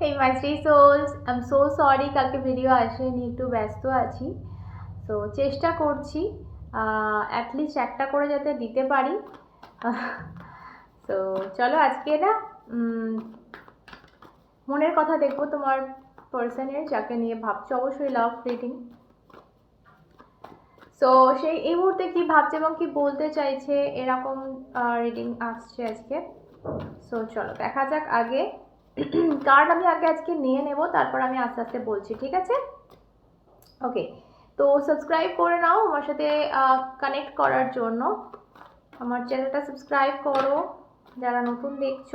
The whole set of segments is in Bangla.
Hey my three souls I am so sorry কালকে ভিডিও আসেনি, একটু ব্যস্ত আছি। তো চেষ্টা করছি অ্যাটলিস্ট একটা করে যাতে দিতে পারি। তো চলো আজকে না মনের কথা দেখব তোমার পার্সনের যাকে নিয়ে ভাবছ অবশ্যই লাভ রিডিং সো সেই এই মুহূর্তে কি ভাবছে এবং কি বলতে চাইছে, এরকম রিডিং আসছে আজকে। সো চলো দেখা যাক আগে। কার্ড আমি আগে আজকে নিয়ে নেব, তারপর আমি আস্তে আস্তে বলছি, ঠিক আছে? ওকে তো সাবস্ক্রাইব করে নাও আমার সাথে কানেক্ট করার জন্য। আমার চ্যানেলটা সাবস্ক্রাইব করো। যারা নতুন দেখছ,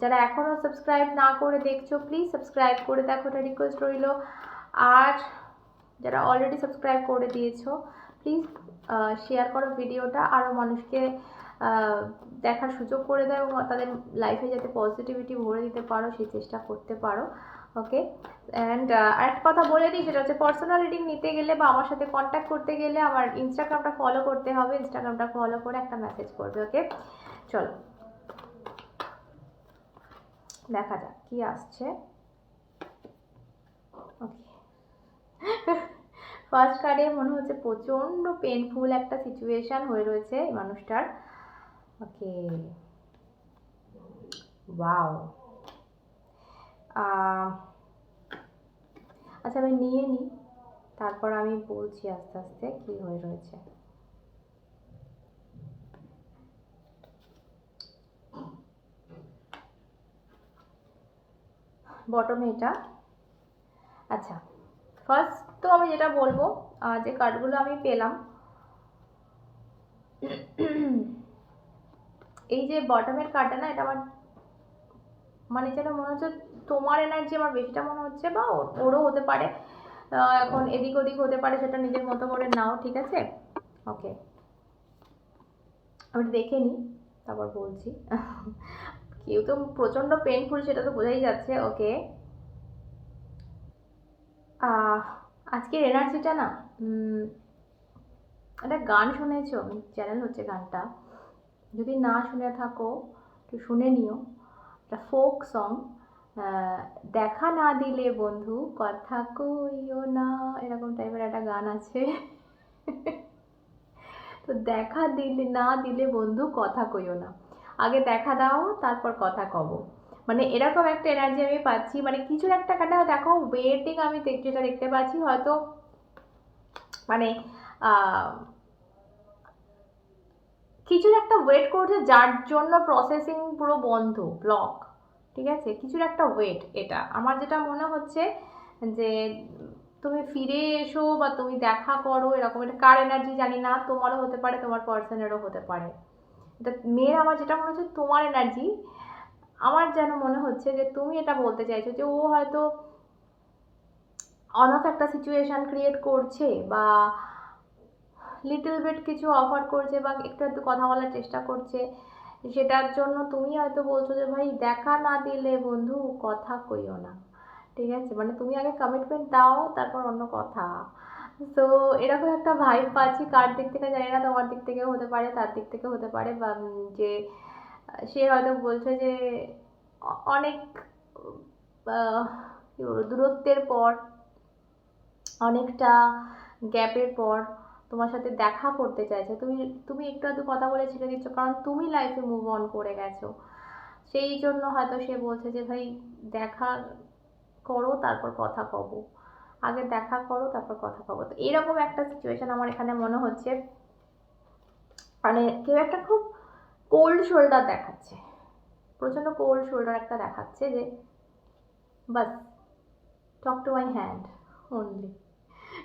যারা এখনও সাবস্ক্রাইব না করে দেখছ প্লিজ সাবস্ক্রাইব করে দেখো, এটা রিকোয়েস্ট রইল। আর যারা অলরেডি সাবস্ক্রাইব করে দিয়েছ প্লিজ শেয়ার করো ভিডিওটা আরও মানুষকে দেখার সুযোগ করে দেয় এবং তাদের লাইফে যাতে পজিটিভিটি ভরে দিতে পারো, সেই চেষ্টা করতে পারো ওকে অ্যান্ড আরেকটা কথা বলে দিই, সেটা হচ্ছে পার্সোনাল রিডিং নিতে গেলে বা আমার সাথে কন্ট্যাক্ট করতে গেলে আমার ইনস্টাগ্রামটা ফলো করতে হবে ইনস্টাগ্রামটা ফলো করে একটা মেসেজ করবে ওকে চলো। দেখা যাক, কি আসছে? ওকে ফার্স্ট কার্ডে মনে হচ্ছে প্রচণ্ড পেনফুল একটা সিচুয়েশন হয়ে রয়েছে এই মানুষটার। ওকে ওয়াও আচ্ছা আমি নিয়ে নিই। তারপর আমি বলছি আস্তে আস্তে কি হয়ে রয়েছে। বটমে এটা। আচ্ছা ফার্স্ট তো আমি যেটা বলব যে কার্ডগুলো আমি পেলাম এই যে বটমের কার্ডটা না, এটা আমার মানে যেন মনে হচ্ছে তোমার এনার্জি আমার বেশিটা মনে হচ্ছে বা ওর- ওরও হতে পারে। এখন এদিক ওদিক হতে পারে, সেটা নিজের মতো করে নাও, ঠিক আছে? ওকে আমি দেখে নিই, তারপর বলছি। কেউ তো প্রচণ্ড পেনফুল সেটা তো বোঝাই যাচ্ছে ওকে আজকের এনার্জিটা না একটা গান শুনেছো? চ্যানেল হচ্ছে গানটা। যদি না শুনে থাকো, একটু শুনে নিও। একটা ফোক সং দেখা না দিলে বন্ধু কথা কইও না, এরকম টাইপের একটা গান আছে। তো দেখা দিলে, না দিলে বন্ধু কথা কইও না। আগে দেখা দাও, তারপর কথা কব। মানে এরকম একটা এনার্জি আমি পাচ্ছি মানে কিছু একটা কাটা দেখো ওয়েটিং আমি যেটা দেখতে পাচ্ছি, হয়তো মানে আহ, কিছু একটা ওয়েট করছে যার জন্য প্রসেসিং পুরো বন্ধ ব্লক ঠিক আছে? কিছুর একটা ওয়েট এটা। আমার যেটা মনে হচ্ছে যে তুমি ফিরে এসো বা তুমি দেখা করো এরকম একটা কার এনার্জি জানি না তোমারও হতে পারে তোমার পার্সনেরও হতে পারে। এটা মেয়ের আমার যেটা মনে হচ্ছে তোমার এনার্জি আমার যেন মনে হচ্ছে যে তুমি এটা বলতে চাইছো যে ও হয়তো অনফ একটা সিচুয়েশন ক্রিয়েট করছে বা লিটল বিট কিছু অফার করছে বা একটু একটু কথা বলার চেষ্টা করছে, সেটার জন্য তুমি হয়তো বলছো যে, ভাই, দেখা না দিলে বন্ধু কথা কইও না। ঠিক আছে? মানে তুমি আগে কমিটমেন্ট দাও, তারপর অন্য কথা। তো এরকম একটা ভাইব পাচ্ছি, কার দিক থেকে জানি না, তোমার দিক থেকেও হতে পারে, তার দিক থেকেও হতে পারে, বা যে, সে হয়তো বলছে যে, অনেক দূরত্বের পর, অনেকটা গ্যাপের পর তোমার সাথে দেখা করতে চাইছে। তুমি তুমি একটু আধটু কথা বলে ছেড়ে দিচ্ছ, কারণ তুমি লাইফে মুভ অন করে গেছো। সেই জন্য হয়তো সে বলছে যে, ভাই, দেখা করো, তারপর কথা কব। আগে দেখা করো, তারপর কথা কব। তো এরকম একটা সিচুয়েশন আমার এখানে মনে হচ্ছে। মানে কেউ একটা খুব কোল্ড শোল্ডার দেখাচ্ছে। প্রচণ্ড কোল্ড শোল্ডার একটা দেখাচ্ছে যে, বাস talk to my hand only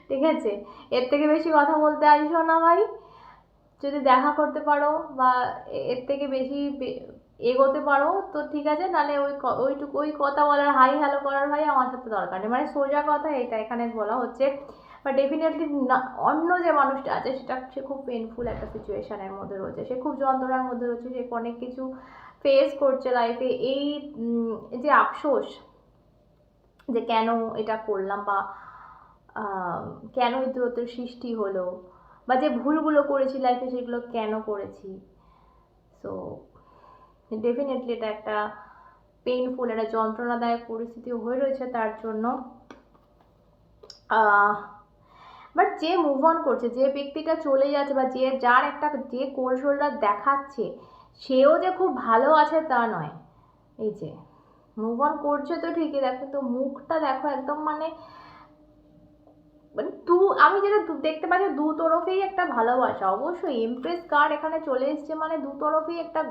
ঠিক আছে? এর থেকে বেশি কথা বলতে আসো না ভাই। যদি দেখা করতে পারো বা এর থেকে বেশি এগোতে পারো, তো ঠিক আছে। নাহলে ওই ওইটুকু ওই কথা বলার হাই হ্যালো করার ভাই আমার সাথে দরকার নেই। মানে সোজা কথা এটা এখানে বলা হচ্ছে। বা ডেফিনেটলি অন্য যে মানুষটা আছে, সেটা সে খুব পেনফুল একটা সিচুয়েশানের মধ্যে রয়েছে। সে খুব যন্ত্রণার মধ্যে রয়েছে। সে অনেক কিছু ফেস করছে লাইফে এই যে আফসোস যে কেন এটা করলাম বা কেন এই দূরত্বের সৃষ্টি হলো? বা যে ভুলগুলো করেছি লাইফে সেগুলো কেন করেছি? সো ডেফিনেটলি এটা একটা পেইনফুল একটা যন্ত্রণাদায়ক পরিস্থিতি হয়ে রয়েছে তার জন্য। বাট যে মুভ অন করছে, যে ব্যক্তিটা চলে যাচ্ছে বা যে যার একটা যে শোল্ডার দেখাচ্ছে, সেও যে খুব ভালো আছে তা নয়। এই যে মুভ অন করছে তো ঠিকই, দেখো তো মুখটা দেখো একদম মানে মানে দু, আমি যেটা দেখতে পাচ্ছি দু তরফেই একটা ভালোবাসা। অবশ্যই এমপ্রেস কার্ড এখানে চলে এসছে মানে দু তরফেই একটা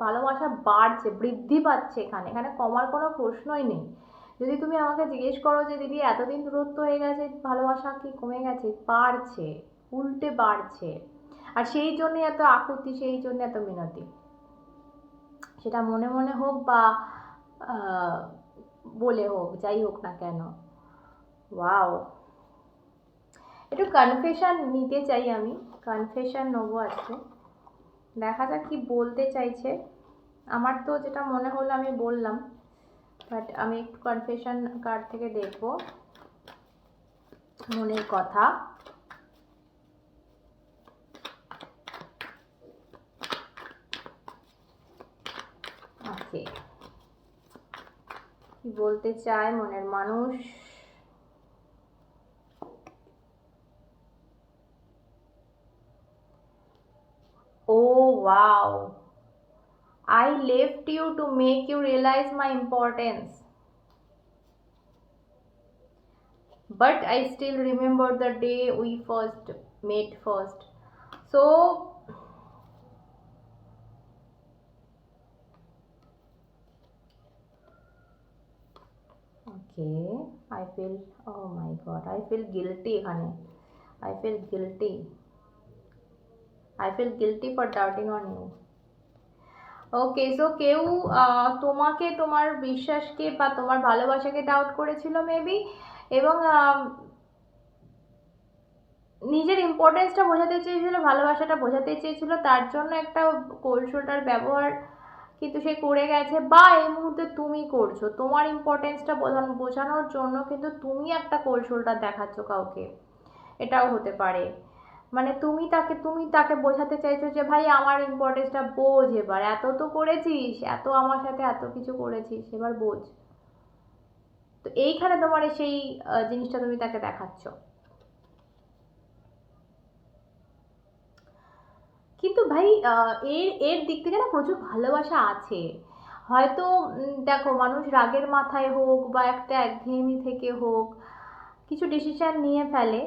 ভালোবাসা বাড়ছে, বৃদ্ধি পাচ্ছে এখানে। এখানে কমার কোনো প্রশ্নই নেই। যদি তুমি আমাকে জিজ্ঞেস করো যে, দিদি, এতদিন দূরত্ব হয়ে গেছে, ভালোবাসা কি কমে গেছে? বাড়ছে, উল্টে বাড়ছে। আর সেই জন্যই এত আকুতি, সেই জন্য এত মিনতি। সেটা মনে মনে হোক বা বলে হোক, যাই হোক না কেন। ওয়াও। একটু কনফেশন নিতে চাই আমি। কনফেশন নেব আজকে। দেখা যাক কি বলতে চাইছে। আমার তো যেটা মনে হলো আমি বললাম বাট আমি একটু কনফেশন কার্ড থেকে দেখব। মনের কথা। ওকে কি বলতে চায় মনের মানুষ? Wow. I left you to make you realize my importance. But I still remember the day we first met first. So okay, I feel oh my god, I feel guilty, honey. I feel guilty. I feel guilty for doubting on you. Okay so কেউ তোমাকে, তোমার বিশ্বাসকে বা তোমার ভালোবাসাকে ডাউট করেছিল মেবি এবং নিজের ইম্পর্টেন্সটা বোঝাতে চেয়েছিল, ভালোবাসাটা বোঝাতে চেয়েছিল, তার জন্য একটা কোল্ড ব্যবহার কিন্তু সে করে গেছে, বা এই মুহূর্তে তুমি করছ। তোমার ইম্পর্টেন্সটা বোঝানো, বোঝানোর জন্য কিন্তু তুমি একটা কোল্ড শোল্ডার দেখাচ্ছ কাউকে। এটাও হতে পারে। মানে তুমি তাকে তুমি তাকে বোঝাতে চাইছো যে, ভাই, আমার ইম্পর্টেন্সটা বোঝ এবার। এত তো করেছিস, এত আমার সাথে এত কিছু করেছিস, এবার বোঝ। তো এইখানে তোমার সেই জিনিসটা তুমি তাকে দেখাচ্ছ। কিন্তু ভাই এর এর দিক থেকে না প্রচুর ভালোবাসা আছে। হয়তো দেখো, মানুষ রাগের মাথায় হোক বা একটা একঘেয়েমি থেকে হোক, কিছু ডিসিশন নিয়ে ফেলে।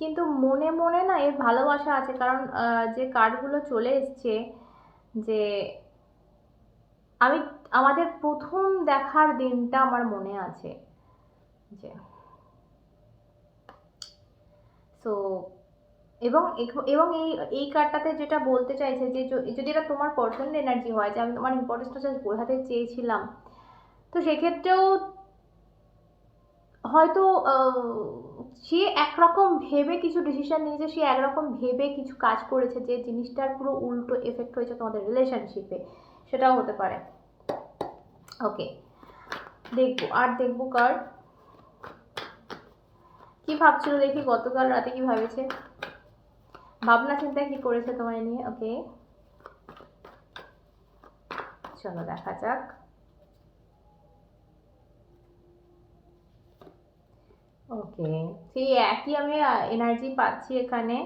কিন্তু মনে মনে না এর ভালোবাসা আছে। কারণ যে কার্ডগুলো চলে এসছে, যে আমি, আমাদের প্রথম দেখার দিনটা আমার মনে আছে। যে সো এবং এবং এই এই কার্ডটাতে যেটা বলতে চাইছে যে যদি এটা তোমার পার্সোনাল এনার্জি হয়, যে আমি তোমার ইম্পর্টেন্সটা জাস্ট বোঝাতে চেয়েছিলাম, তো সেক্ষেত্রেও হয়তো সে একরকম ভেবে কিছু ডিসিশন নিয়েছে, সে একরকম ভেবে কিছু কাজ করেছে যে জিনিসটার পুরো উল্টো এফেক্ট হয়েছে তোমাদের রিলেশনশিপে সেটাও হতে পারে। ওকে দেখব, আর দেখব কার? কি ভাবছিল দেখি, গতকাল রাতে কি ভাবেছে? ভাবনা চিন্তা কি করেছে তোমায় নিয়ে? ওকে চলো দেখা যাক। ওকে সেই একই আমি এনার্জি পাচ্ছি এখানে।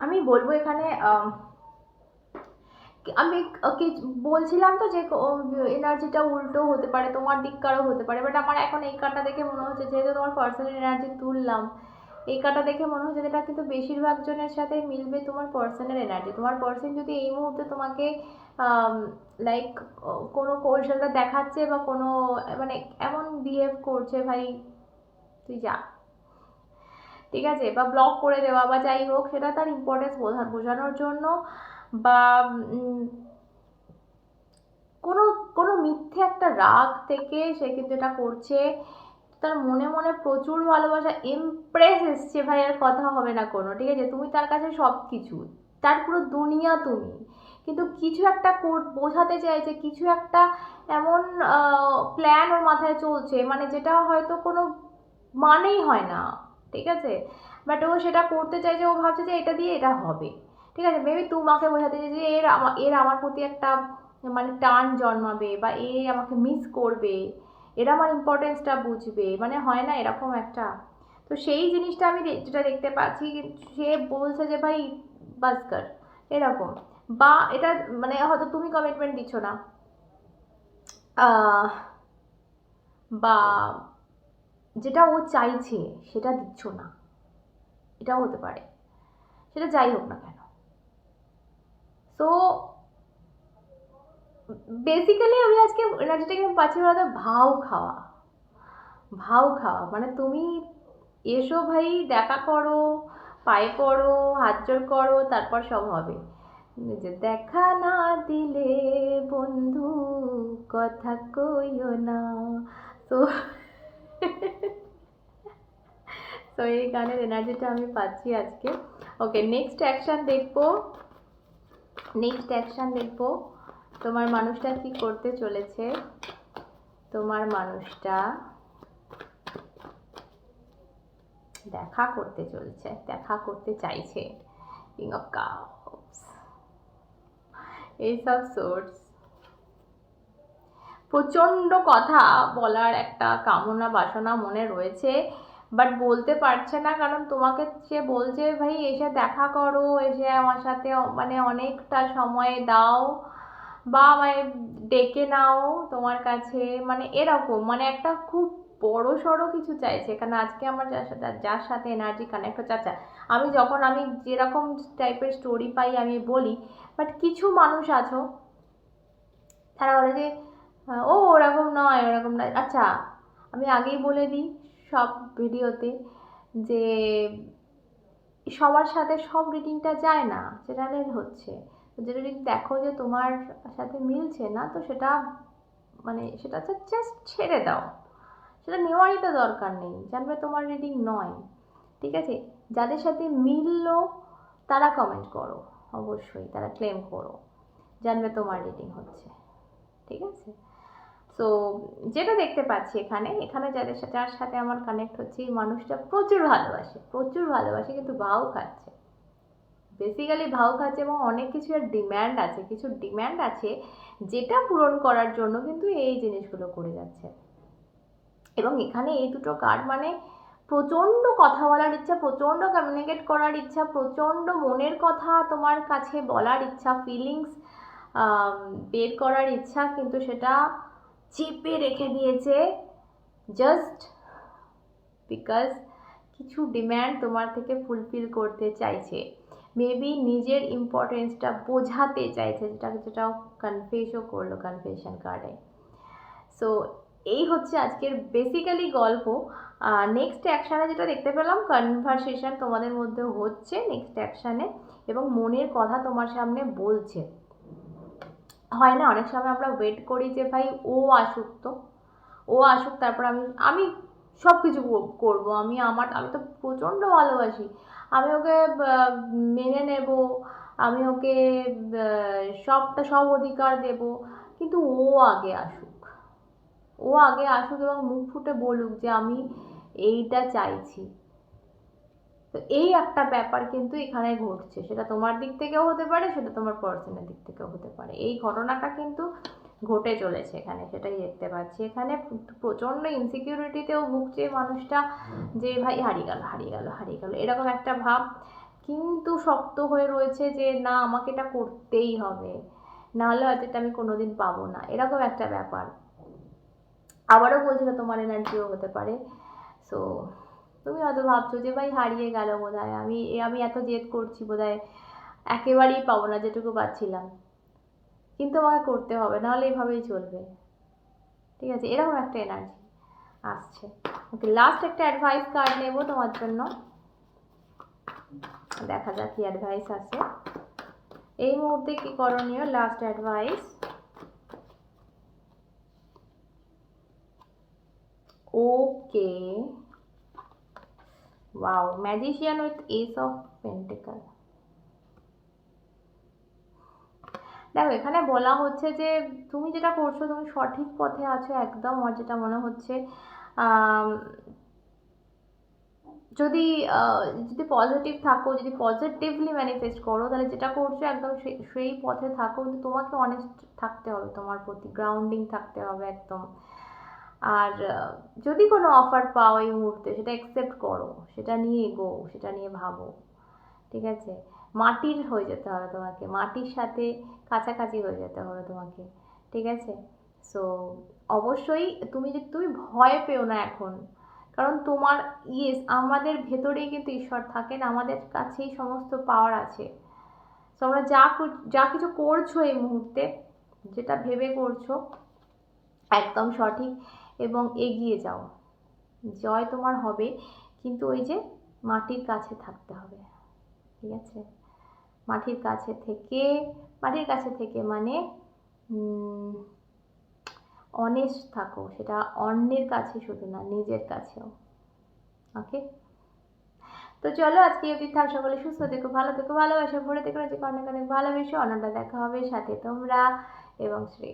আমি বলব এখানে আম, বলছিলাম তো যে এনার্জিটা উল্টো হতে পারে তোমার দিককারও হতে পারে বাট আমার এখন এই কার্ডটা দেখে মনে হচ্ছে যেহেতু তোমার পার্সোনাল এনার্জি তুললাম। এই কার্ডটা দেখে মনে হচ্ছে এটা কিন্তু বেশিরভাগ জনের সাথে মিলবে তোমার পার্সোনাল এনার্জি তোমার পার্সন যদি এই মুহূর্তে তোমাকে লাইক কোনো কৌশলটা দেখাচ্ছে বা কোনো মানে এমন বিহেভ করছে, ভাই, তুই যা। ঠিক আছে? বা ব্লক করে দেওয়া বা যাই হোক, সেটা তার ইম্পর্টেন্স বোঝা বোঝানোর জন্য বা কোনো কোনো মিথ্যে একটা রাগ থেকে সে কিন্তু এটা করছে। তার মনে মনে প্রচুর ভালোবাসা ইমপ্রেস এসছে ভাই, আর কথা হবে না কোনো, ঠিক আছে? তুমি তার কাছে সব কিছু তার পুরো দুনিয়া তুমি। কিন্তু কিছু একটা বোঝাতে চাইছে, কিছু একটা এমন প্ল্যান ওর মাথায় চলছে মানে যেটা হয়তো কোনো মানেই হয় না, ঠিক আছে? বাট ও সেটা করতে চাইছে, ও ভাবছে যে এটা দিয়ে এটা হবে, ঠিক আছে? মেবি তোমাকে বোঝাতে চাইছে যে এর এর আমার প্রতি একটা মানে টান জন্মাবে বা এ আমাকে মিস করবে এরা আমার ইম্পর্টেন্সটা বুঝবে। মানে হয় না এরকম একটা। তো সেই জিনিসটা আমি যেটা দেখতে পাচ্ছি সে বলছে যে, ভাই, বাস কর। এরকম। বা এটা মানে হয়তো তুমি কমিটমেন্ট দিচ্ছ না। বা যেটা ও চাইছে, সেটা দিচ্ছ না। এটাও হতে পারে। সেটা যাই হোক না কেন। তো বেসিক্যালি আমি আজকে এনার্জিটাকে পাচ্ছি বলতে ভাও খাওয়া। ভাও খাওয়া। মানে তুমি এসো ভাই, দেখা করো, পায়ে পড়ো, হাত জোর করো, তারপর সব হবে। যে দেখা না দিলে বন্ধু কথা কইও না। তো তো এই গানের এনার্জিটা আমি পাচ্ছি আজকে। ওকে নেক্সট অ্যাকশান দেখব। নেক্সট অ্যাকশান দেখব। তোমার মানুষটা কি করতে চলেছে? তোমার মানুষটা দেখা করতে চলেছে, দেখা করতে চাইছে। কিং অফ কাপস এইসব সোর্স প্রচণ্ড কথা বলার একটা কামনা বাসনা মনে রয়েছে বাট বলতে পারছে না, কারণ তোমাকে সে বলছে, ভাই, এসে দেখা করো, এসে আমার সাথে মানে অনেকটা সময় দাও। বা আমায় ডেকে নাও তোমার কাছে। মানে এরকম মানে একটা খুব বড় সড়ো কিছু চাইছে। কারণ আজকে আমার যার সাথে যার সাথে এনার্জি কানেক্ট হচ্ছে। আচ্ছা আমি যখন, আমি যেরকম টাইপের স্টোরি পাই, আমি বলি বাট কিছু মানুষ আছো, তারা বলে যে ও ওরকম নয় ওরকম নয়। আচ্ছা আমি আগেই বলে দিই সব ভিডিওতে যে, সবার সাথে সব রিডিংটা যায় না চ্যানেলের হচ্ছে। যেটা যদি দেখো যে তোমার সাথে মিলছে না, তো সেটা মানে সেটা জাস্ট ছেড়ে দাও। সেটা নেওয়ারই তো দরকার নেই, জানবে তোমার রিডিং নয়। ঠিক আছে? যাদের সাথে মিললো, তারা কমেন্ট করো, অবশ্যই তারা ক্লেম করো। জানবে তোমার রিডিং হচ্ছে। ঠিক আছে? সো যেটা দেখতে পাচ্ছি এখানে এখানে যাদের সাথে, যার সাথে আমার কানেক্ট হচ্ছে এই মানুষটা প্রচুর ভালোবাসে প্রচুর ভালোবাসে, কিন্তু ভাও খাচ্ছে। বেসিক্যালি ভাও খাচ্ছে এবং অনেক কিছু এর ডিম্যান্ড আছে, কিছু ডিম্যান্ড আছে যেটা পূরণ করার জন্য কিন্তু এই জিনিসগুলো করে যাচ্ছে। এবং এখানে এই দুটো কার্ড মানে প্রচণ্ড কথা বলার ইচ্ছা, প্রচণ্ড কমিউনিকেট করার ইচ্ছা, প্রচণ্ড মনের কথা তোমার কাছে বলার ইচ্ছা ফিলিংস বের করার ইচ্ছা কিন্তু সেটা চেপে রেখে দিয়েছে জাস্ট বিকজ কিছু ডিম্যান্ড তোমার থেকে ফুলফিল করতে চাইছে। মেবি নিজের ইম্পর্টেন্সটা বোঝাতে চাইছে, যেটা, যেটাও কনফেসও করল কনফেশন কার্ডে সো এই হচ্ছে আজকের বেসিক্যালি গল্প। নেক্সট অ্যাকশানে যেটা দেখতে পেলাম কনভারসেশন তোমাদের মধ্যে হচ্ছে নেক্সট অ্যাকশানে এবং মনের কথা তোমার সামনে বলছে। হয় না, অনেক সময় আমরা ওয়েট করি যে, ভাই, ও আসুক তো? ও আসুক, তারপর আমি আমি সব কিছু করব, আমি আমার, আমি তো প্রচণ্ড ভালোবাসি। আমি ওকে মেনে নেব, আমি ওকে সবটা, সব অধিকার দেব। কিন্তু ও আগে আসুক। ও আগে আসুক এবং মুখ ফুটে বলুক যে আমি এইটা চাইছি। তো এই একটা ব্যাপার কিন্তু এখানে ঘটছে। সেটা তোমার দিক থেকেও হতে পারে, সেটা তোমার পার্সনের দিক থেকেও হতে পারে। এই ঘটনাটা কিন্তু ঘটে চলেছে এখানে, সেটাই দেখতে পাচ্ছি। এখানে প্রচণ্ড ইনসিকিউরিটিতেও ভুগছে মানুষটা যে, ভাই, হারিয়ে গেল হারিয়ে গেল হারিয়ে গেল। এরকম একটা ভাব। কিন্তু শক্ত হয়ে রয়েছে যে, না, আমাকে এটা করতেই হবে। নাহলে হয়তো এটা আমি কোনোদিন পাবো না। এরকম একটা ব্যাপার। আবারও বলছিল তোমার এনার্জিও হতে পারে। সো তুমি হয়তো ভাবছ যে, ভাই, হারিয়ে গেল বোধ আমি আমি এত জেদ করছি বোধ একেবারেই পাবো না যেটুকু পাচ্ছিলাম। কিন্তু আমাকে করতে হবে, নাহলে এভাবেই চলবে। ঠিক আছে, এরকম একটা এনার্জি আসছে। ওকে লাস্ট একটা অ্যাডভাইস কার্ড নেব তোমার জন্য। দেখা যাক কি অ্যাডভাইস আছে এই মুহূর্তে কি করণীয়? Last advice okay wow magician with ace of pentacles দেখো, এখানে বলা হচ্ছে যে তুমি যেটা করছ, তুমি সঠিক পথে আছো একদম, আমার যেটা মনে হচ্ছে যদি যদি পজিটিভ থাকো, যদি পজিটিভলি ম্যানিফেস্ট করো, তাহলে যেটা করছ একদম সেই পথে থাকো, কিন্তু তোমাকে অনেস্ট থাকতে হবে, তোমার প্রতি গ্রাউন্ডিং থাকতে হবে একদম। আর যদি কোনো অফার পাও এই মুহূর্তে, সেটা অ্যাকসেপ্ট করো, সেটা নিয়ে এগো, সেটা নিয়ে ভাবো, ঠিক আছে? মাটির হয়ে যেতে হবে তোমাকে, মাটির সাথে কাছাকাছি হয়ে যেতে হবে তোমাকে, ঠিক আছে? সো অবশ্যই তুমি যে, তুমি ভয় পেও না এখন, কারণ তোমার ইয়েস আমাদের ভেতরেই কিন্তু ঈশ্বর থাকেন, আমাদের কাছেই সমস্ত পাওয়ার আছে। তো আমরা যা যা কিছু করছ এই মুহূর্তে, যেটা ভেবে করছ, একদম সঠিক এবং এগিয়ে যাও। জয় তোমার হবে, কিন্তু ওই যে মাটির কাছে থাকতে হবে, ঠিক আছে? মাটির কাছে থেকে, মাটির কাছে থেকে মানে অনেস্ট থাকো। সেটা অন্যের কাছে শুধু না, নিজের কাছেও। ওকে তো চলো, আজকে অবধি থাক সকলে সুস্থ থেকো, ভালো থেকো, ভালোবাসা, ভরে থেকো অনেক অনেক ভালোবেসে। অন্যটা দেখা হবে সাথে তোমরা এবং শ্রী